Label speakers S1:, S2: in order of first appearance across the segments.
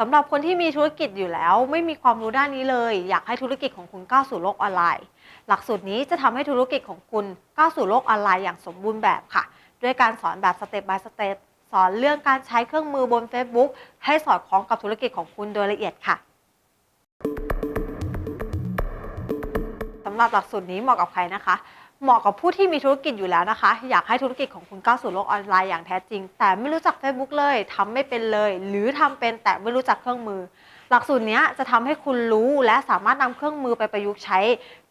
S1: สำหรับคนที่มีธุรกิจอยู่แล้ว ไม่มีความรู้ด้านนี้เลย อยากให้ธุรกิจของคุณก้าวสู่โลกออนไลน์ หลักสูตรนี้จะทำให้ธุรกิจของคุณก้าวสู่โลกออนไลน์อย่างสมบูรณ์แบบค่ะ ด้วยการสอนแบบสเต็ป by สเต็ปสอนเรื่องการใช้เครื่องมือบน Facebook ให้สอดคล้องกับธุรกิจของคุณโดยละเอียดค่ะ หรับหลักสูตรนี้เหมาะกับใครนะคะ เหมาะกับผู้ที่มีธุรกิจอยู่แล้วนะคะ อยากให้ธุรกิจของคุณก้าวสู่โลกออนไลน์อย่างแท้จริง แต่ไม่รู้จัก Facebook เลยทำไม่เป็นเลย หรือทำเป็นแต่ไม่รู้จักเครื่องมือ หลักสูตรนี้จะทำให้คุณรู้และสามารถนำเครื่องมือไปประยุกต์ใช้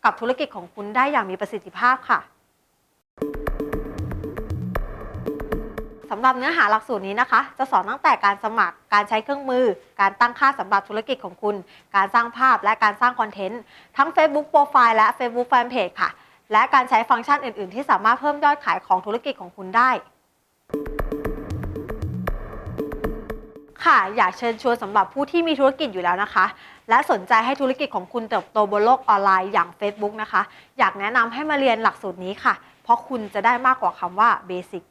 S1: กับธุรกิจของคุณได้อย่างมีประสิทธิภาพค่ะ สำหรับเนื้อหาหลักสูตรนี้นะคะ จะสอนตั้งแต่การสมัคร การใช้เครื่องมือ การตั้งค่าสำหรับธุรกิจของคุณ การสร้างภาพและการสร้างคอนเทนต์ทั้ง Facebook Profile และ Facebook Fanpage ค่ะ และการใช้ฟังก์ชันอื่น ๆ ที่สามารถเพิ่มยอดขายของธุรกิจของคุณได้ ค่ะอยากเชิญชวนสำหรับผู้ที่มีธุรกิจอยู่แล้วนะคะ และสนใจให้ธุรกิจของคุณเติบโตบนโลกออนไลน์อย่าง Facebook นะคะ อยากแนะนำให้มาเรียนหลักสูตรนี้ค่ะ เพราะคุณจะได้มากกว่าคำว่า Basic